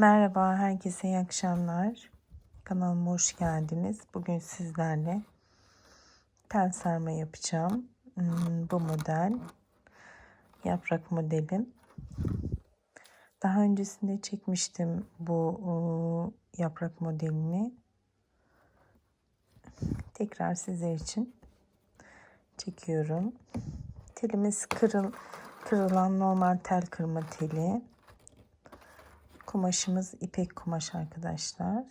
Merhaba, herkese iyi akşamlar. Kanalıma hoş geldiniz. Bugün sizlerle tel sarma yapacağım. Hmm, Bu model yaprak modelim. Daha öncesinde çekmiştim bu yaprak modelini. Tekrar sizler için çekiyorum. Telimiz kırıl, kırılan normal tel kırma teli. Kumaşımız ipek kumaş arkadaşlar.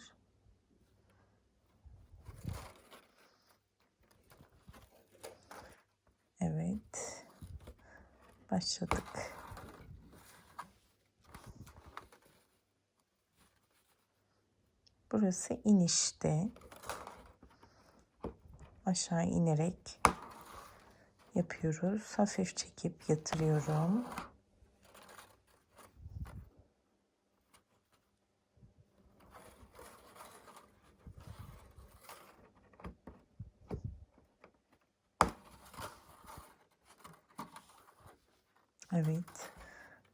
Evet. Başladık. Burası inişte. Aşağı inerek yapıyoruz. Hafif çekip yatırıyorum. Evet.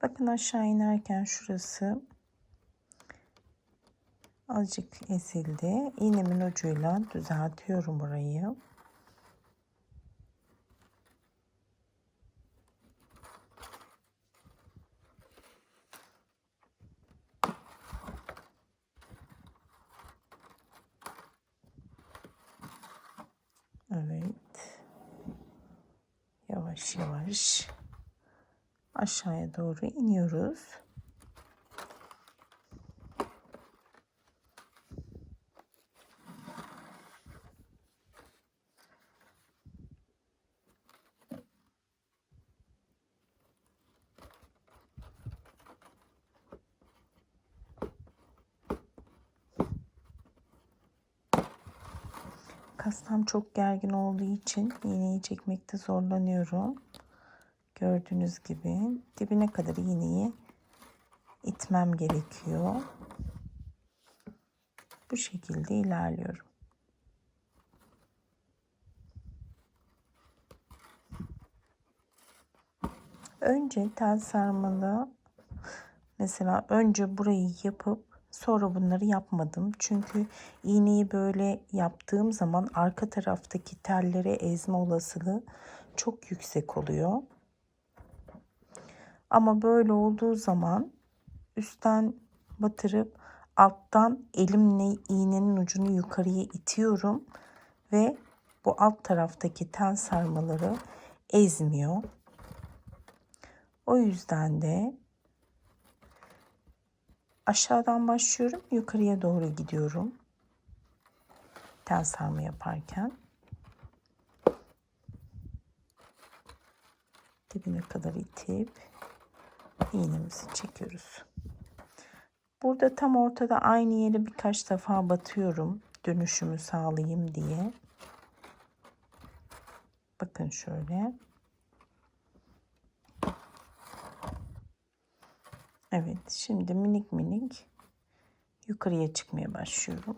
Bakın aşağı inerken şurası azıcık ezildi. İğnemin ucuyla düzeltiyorum burayı. Evet. Yavaş yavaş aşağıya doğru iniyoruz. Kastam çok gergin olduğu için iğneyi çekmekte zorlanıyorum. Gördüğünüz gibi dibine kadar iğneyi itmem gerekiyor. Bu şekilde ilerliyorum. Önce tel sarmalı mesela önce burayı yapıp sonra bunları yapmadım. Çünkü iğneyi böyle yaptığım zaman arka taraftaki telleri ezme olasılığı çok yüksek oluyor. Ama böyle olduğu zaman üstten batırıp alttan elimle iğnenin ucunu yukarıya itiyorum ve bu alt taraftaki tel sarmaları ezmiyor. O yüzden de aşağıdan başlıyorum, yukarıya doğru gidiyorum. Tel sarma yaparken. Dibine kadar itip iğnemizi çekiyoruz. Burada tam ortada aynı yere birkaç defa batıyorum. Dönüşümü sağlayayım diye. Bakın şöyle. Evet şimdi minik minik yukarıya çıkmaya başlıyorum.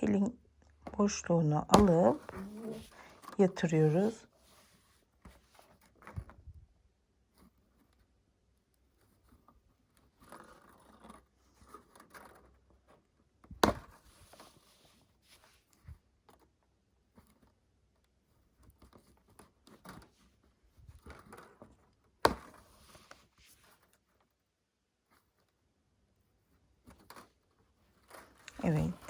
Telin boşluğunu alıp yatırıyoruz. Evet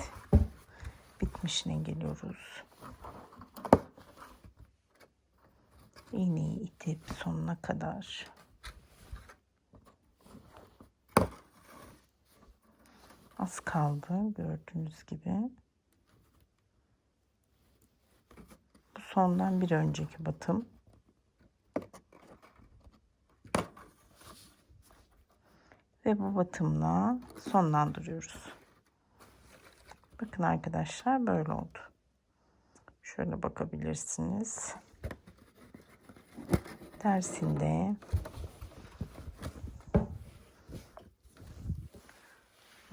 geçmişine geliyoruz. İğneyi itip sonuna kadar az kaldı gördüğünüz gibi. Bu sondan bir önceki batım. Ve bu batımla sonlandırıyoruz. Bakın arkadaşlar böyle oldu. Şöyle bakabilirsiniz. Tersinde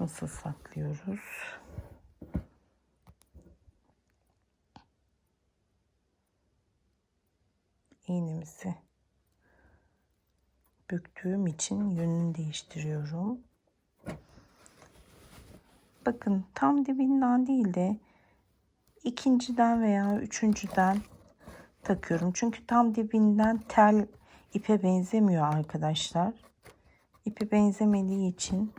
nasıl saklıyoruz? iğnemizi büktüğüm için yönünü değiştiriyorum. Bakın tam dibinden değil de ikinciden veya üçüncüden takıyorum. Çünkü tam dibinden tel ipe benzemiyor arkadaşlar. İpe benzemediği için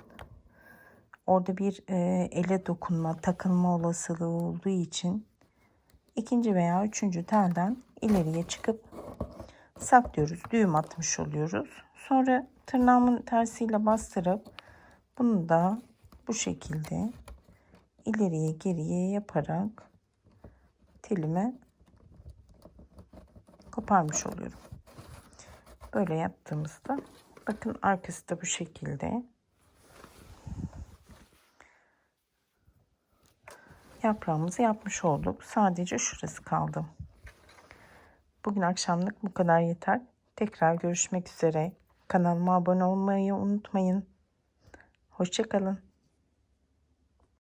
orada bir e, ele dokunma, takılma olasılığı olduğu için ikinci veya üçüncü telden ileriye çıkıp saklıyoruz. Düğüm atmış oluyoruz. Sonra tırnağımın tersiyle bastırıp bunu da bu şekilde ileriye geriye yaparak telime koparmış oluyorum. Böyle yaptığımızda bakın arkası da bu şekilde. Yaprağımızı yapmış olduk. Sadece şurası kaldı. Bugün akşamlık bu kadar yeter. Tekrar görüşmek üzere. Kanalıma abone olmayı unutmayın. Hoşçakalın.